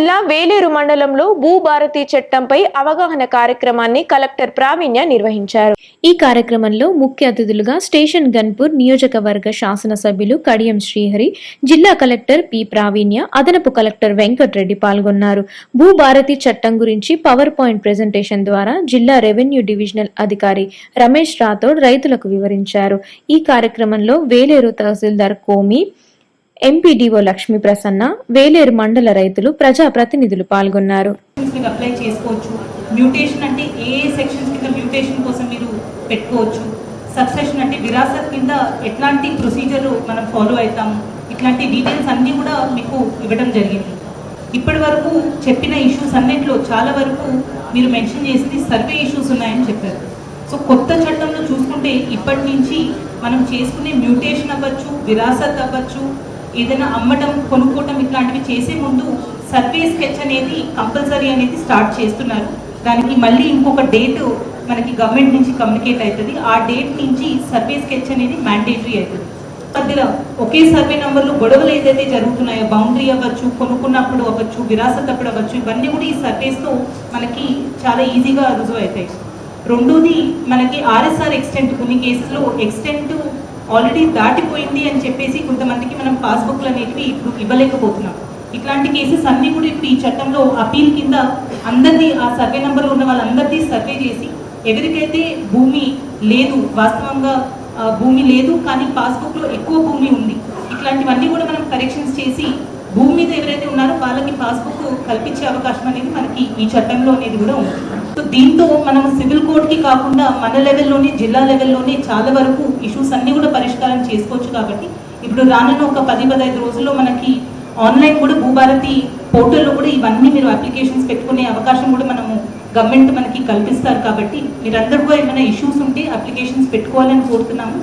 జిల్లా వేలేరు మండలంలో భూభారతి చట్టంపై అవగాహన కార్యక్రమాన్ని కలెక్టర్ ప్రావీణ్య నిర్వహించారు. ఈ కార్యక్రమంలో ముఖ్య అతిథులుగా స్టేషన్ గన్పూర్ నియోజకవర్గ శాసనసభ్యులు కడియం శ్రీహరి జిల్లా కలెక్టర్ పి ప్రావీణ్య అదనపు కలెక్టర్ వెంకట్రెడ్డి పాల్గొన్నారు. భూభారతి చట్టం గురించి పవర్ పాయింట్ ప్రెజెంటేషన్ ద్వారా జిల్లా రెవెన్యూ డివిజనల్ అధికారి రమేష్ రాథోడ్ రైతులకు వివరించారు. ఈ కార్యక్రమంలో వేలేరు తహసీల్దార్ కోమి ఎంపీడీఓ లక్ష్మీ ప్రసన్న వేలేరు మండల రైతులు ప్రజా ప్రతినిధులు పాల్గొన్నారు. అప్లై చేసుకోవచ్చు. మ్యూటేషన్ అంటే ఏ ఏ సెక్షన్స్ కింద మ్యూటేషన్ కోసం మీరు పెట్టుకోవచ్చు. సబ్సెషన్ అంటే విరాసత్ కింద ఎట్లాంటి ప్రొసీజర్ మనం ఫాలో అవుతాము ఇట్లాంటి డీటెయిల్స్ అన్నీ కూడా మీకు ఇవ్వడం జరిగింది. ఇప్పటి వరకు చెప్పిన ఇష్యూస్ అన్నింటిలో చాలా వరకు మీరు మెన్షన్ చేసింది సర్వే ఇష్యూస్ ఉన్నాయని చెప్పారు. సో కొత్త చట్టంలో చూసుకుంటే ఇప్పటి నుంచి మనం చేసుకునే మ్యూటేషన్ అవ్వచ్చు విరాసత్ అవ్వచ్చు ఏదైనా అమ్మటం కొనుక్కోవటం ఇట్లాంటివి చేసే ముందు సర్వే స్కెచ్ అనేది కంపల్సరీ అనేది స్టార్ట్ చేస్తున్నారు. దానికి మళ్ళీ ఇంకొక డేట్ మనకి గవర్నమెంట్ నుంచి కమ్యూనికేట్ అవుతుంది. ఆ డేట్ నుంచి సర్వే స్కెచ్ అనేది మ్యాండేటరీ అవుతుంది. మధ్యలో ఒకే సర్వే నెంబర్లో గొడవలు ఏదైతే జరుగుతున్నాయో బౌండరీ అవ్వచ్చు కొనుక్కున్నప్పుడు అవ్వచ్చు విరాసత్ అప్పుడు అవ్వచ్చు ఇవన్నీ కూడా ఈ సర్వేస్తో మనకి చాలా ఈజీగా రుజువు అవుతాయి రెండోది మనకి ఆర్ఎస్ఆర్ ఎక్స్టెంట్. కొన్ని కేసులో ఎక్స్టెంట్ ఆల్రెడీ దాటిపోయింది అని చెప్పేసి కొంతమందికి మనం పాస్బుక్లు అనేటివి ఇప్పుడు ఇవ్వలేకపోతున్నాం. ఇట్లాంటి కేసెస్ అన్నీ కూడా ఇప్పుడు ఈ చట్టంలో అపీల్ కింద అందరిది ఆ సర్వే నెంబర్లో ఉన్న వాళ్ళందరిది సర్వే చేసి ఎవరికైతే భూమి లేదు వాస్తవంగా భూమి లేదు కానీ పాస్బుక్లో ఎక్కువ భూమి ఉంది ఇట్లాంటివన్నీ కూడా మనం కరెక్షన్స్ చేసి భూమి మీద ఎవరైతే ఉన్నారో వాళ్ళకి పాస్బుక్ కల్పించే అవకాశం అనేది మనకి ఈ చట్టంలో అనేది కూడా ఉంది. దీంతో మనం సివిల్ కోర్ట్కి కాకుండా మన లెవెల్లోనే జిల్లా లెవెల్లోనే చాలా వరకు ఇష్యూస్ అన్నీ కూడా పరిష్కారం చేసుకోవచ్చు కాబట్టి ఇప్పుడు రానున్న ఒక పది పదహైదు రోజుల్లో మనకి ఆన్లైన్ కూడా భూభారతి పోర్టల్లో కూడా ఇవన్నీ మీరు అప్లికేషన్స్ పెట్టుకునే అవకాశం కూడా మనము గవర్నమెంట్ మనకి కల్పిస్తారు కాబట్టి మీరందరూ కూడా ఏమైనా ఇష్యూస్ ఉంటే అప్లికేషన్స్ పెట్టుకోవాలని కోరుతున్నాము.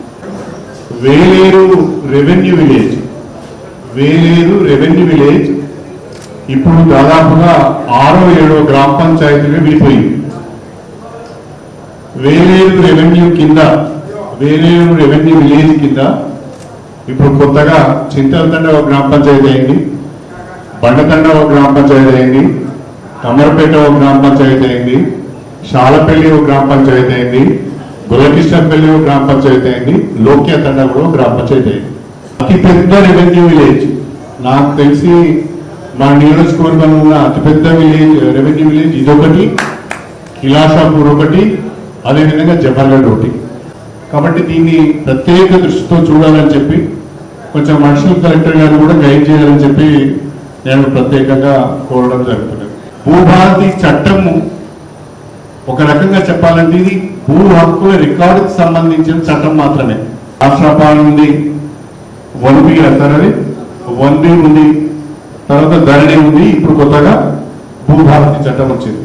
Veleru revenue village. Veleru revenue village. ఇప్పుడు దాదాపుగా ఆరో ఏడో గ్రామ పంచాయతీగా విడిపోయింది. వేలేరు రెవెన్యూ కింద వేలేరు రెవెన్యూ విలేజ్ కింద ఇప్పుడు కొత్తగా చింతలతండ ఒక గ్రామ పంచాయతీ అయింది బండతండ ఒక గ్రామ పంచాయతీ అయింది కమరపేట ఒక గ్రామ పంచాయతీ అయింది షాలపల్లి ఒక గ్రామ పంచాయతీ అయింది గులకిష్టంపల్లి ఒక గ్రామ పంచాయతీ అయింది లోక్య తండ కూడా ఒక గ్రామ పంచాయతీ అయింది. అతిపెద్ద రెవెన్యూ విలేజ్ నాకు తెలిసి మా నియోజకవర్గంలో ఉన్న అతిపెద్ద విలేజ్ రెవెన్యూ విలేజ్ ఇదొకటి కిలాషాపూర్ ఒకటి అదేవిధంగా జవహర్లాల్ ఒకటి కాబట్టి దీన్ని ప్రత్యేక దృష్టితో చూడాలని చెప్పి కొంచెం మనుషులు కలెక్టర్ గారు కూడా గైడ్ చేయాలని చెప్పి నేను ప్రత్యేకంగా కోరడం జరుగుతున్నది. భూభారతి చట్టము ఒక రకంగా చెప్పాలంటే ఇది భూ హక్కుల రికార్డుకు సంబంధించిన చట్టం మాత్రమే. రాష్ట్రపాలన ఉంది వన్ బి అంటారు అది. వన్ బి ఉంది తర్వాత ధరణి ఉంది ఇప్పుడు కొత్తగా భూభారతి చట్టం వచ్చింది.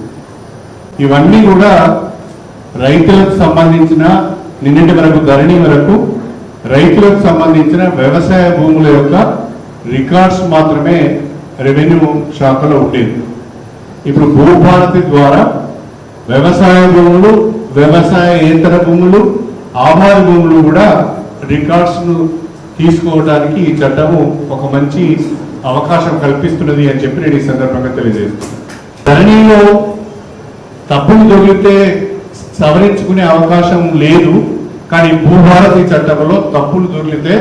ఇవన్నీ కూడా రైతులకు సంబంధించిన నిన్నటి వరకు ధరణి వరకు రైతులకు సంబంధించిన వ్యవసాయ భూముల యొక్క రికార్డ్స్ మాత్రమే రెవెన్యూ శాఖలో ఉండేది ఇప్పుడు భూభారతి ద్వారా వ్యవసాయ భూములు వ్యవసాయేతర భూములు ఆభార భూములు కూడా రికార్డ్స్ను తీసుకోవడానికి ఈ చట్టము ఒక మంచి అవకాశం కల్పిస్తున్నది అని చెప్పి నేను ఈ సందర్భంగా తెలియజేస్తున్నాను. ధరణిలో తప్పులు దొరికితే సవరించుకునే అవకాశం లేదు. కానీ భూభారతి చట్టంలో తప్పులు దొరికితే